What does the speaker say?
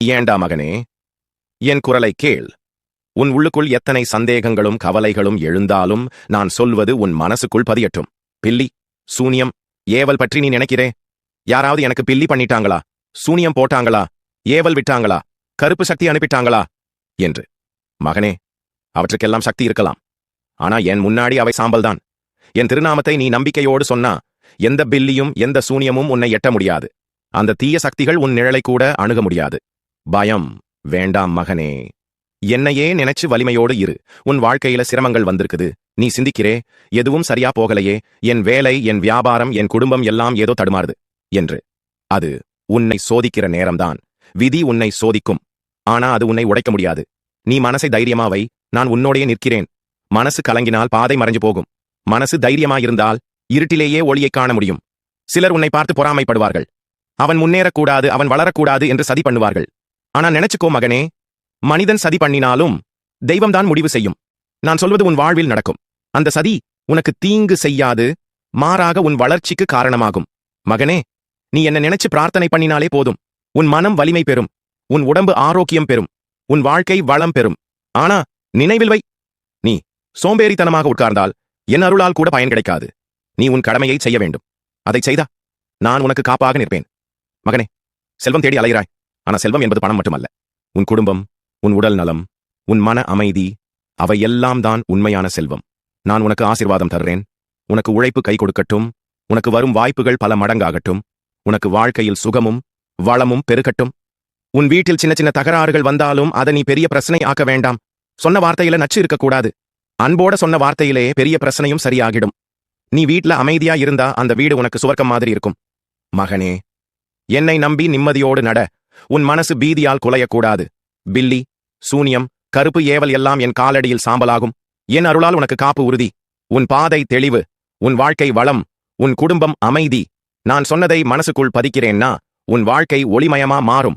ஏண்டா மகனே? என் குரலை கேள். உன் உள்ளுக்குள் எத்தனை சந்தேகங்களும் கவலைகளும் எழுந்தாலும் நான் சொல்வது உன் மனசுக்குள் பதியட்டும். பில்லி சூனியம் ஏவல் பற்றி நீ நினைக்கிறே? யாராவது எனக்கு பில்லி பண்ணிட்டாங்களா? சூனியம் போட்டாங்களா? ஏவல் விட்டாங்களா? கருப்பு சக்தி அனுப்பிட்டாங்களா? என்று. மகனே அவற்றுக்கெல்லாம் சக்தி இருக்கலாம். ஆனா என் முன்னாடி அவை சாம்பல்தான். என் திருநாமத்தை நீ நம்பிக்கையோடு சொன்னா எந்த பில்லியும் எந்த சூனியமும் உன்னை எட்ட முடியாது. அந்த தீய சக்திகள் உன் நிழலை கூட அணுக முடியாது. பயம். வேண்டாம் மகனே. என்னையே நினைச்சு வலிமையோடு இரு. உன் வாழ்க்கையில சிரமங்கள் வந்திருக்குது. நீ சிந்திக்கிறே. எதுவும் சரியா போகலையே. என் வேலை என் வியாபாரம் என் குடும்பம் எல்லாம் ஏதோ தடுமாறுது. என்று. அது உன்னை சோதிக்கிற நேரம்தான். விதி உன்னை சோதிக்கும். ஆனா அது உன்னை உடைக்க முடியாது. நீ மனசை தைரியமா வை. நான் உன்னோடையே நிற்கிறேன். மனசு கலங்கினால் பாதை மறைஞ்சு போகும். மனசு தைரியமா இருந்தால் இருட்டிலேயே ஒளியைக் காண முடியும். சிலர் உன்னை பார்த்து பொறாமைப்படுவார்கள். அவன் முன்னேறக்கூடாது அவன் வளரக்கூடாது என்று சதி பண்ணுவார்கள். ஆனா நினைச்சுக்கோ மகனே மனிதன் சதி பண்ணினாலும் தெய்வம்தான் முடிவு செய்யும். நான் சொல்வது உன் வாழ்வில் நடக்கும். அந்த சதி உனக்கு தீங்கு செய்யாது மாறாக உன் வளர்ச்சிக்கு காரணமாகும். மகனே நீ என்ன நினைச்சு பிரார்த்தனை பண்ணினாலே போதும். உன் மனம் வலிமை பெறும். உன் உடம்பு ஆரோக்கியம் பெறும். உன் வாழ்க்கை வளம் பெறும். ஆனா நினைவில் வை. நீ சோம்பேறித்தனமாக உட்கார்ந்தால் என் அருளால் கூட பயன் கிடைக்காது. நீ உன் கடமையை செய்ய வேண்டும். அதை செய்தா நான் உனக்கு காப்பாக நிற்பேன். மகனே செல்வம் தேடி அலைகிறாய். ஆனா செல்வம் என்பது பணம் மட்டுமல்ல. உன் குடும்பம் உன் உடல் நலம் உன் மன அமைதி அவையெல்லாம் தான் உண்மையான செல்வம். நான் உனக்கு ஆசிர்வாதம் தர்றேன். உனக்கு உழைப்பு கை கொடுக்கட்டும். உனக்கு வரும் வாய்ப்புகள் பல மடங்காகட்டும். உனக்கு வாழ்க்கையில் சுகமும் வளமும் பெருகட்டும். உன் வீட்டில் சின்ன சின்ன தகராறுகள் வந்தாலும் அதை நீ பெரிய பிரச்சனை ஆக்க வேண்டாம். சொன்ன வார்த்தையில நச்சு இருக்கக்கூடாது அன்போட சொன்ன வார்த்தையிலே பெரிய பிரச்சனையும் சரியாகிடும். நீ வீட்ல அமைதியா இருந்தா அந்த வீடு உனக்கு சுவர்க்கம் மாதிரி இருக்கும். மகனே என்னை நம்பி நிம்மதியோடு நட. உன் மனசு பீதியால் குலையக்கூடாது. பில்லி சூனியம் கருப்பு ஏவல் எல்லாம் என் காலடியில் சாம்பலாகும். என் அருளால் உனக்கு காப்பு உறுதி. உன் பாதை தெளிவு. உன் வாழ்க்கை வளம். உன் குடும்பம் அமைதி. நான் சொன்னதை மனசுக்குள் பதிக்கிறேன்னா உன் வாழ்க்கை ஒளிமயமா மாறும்.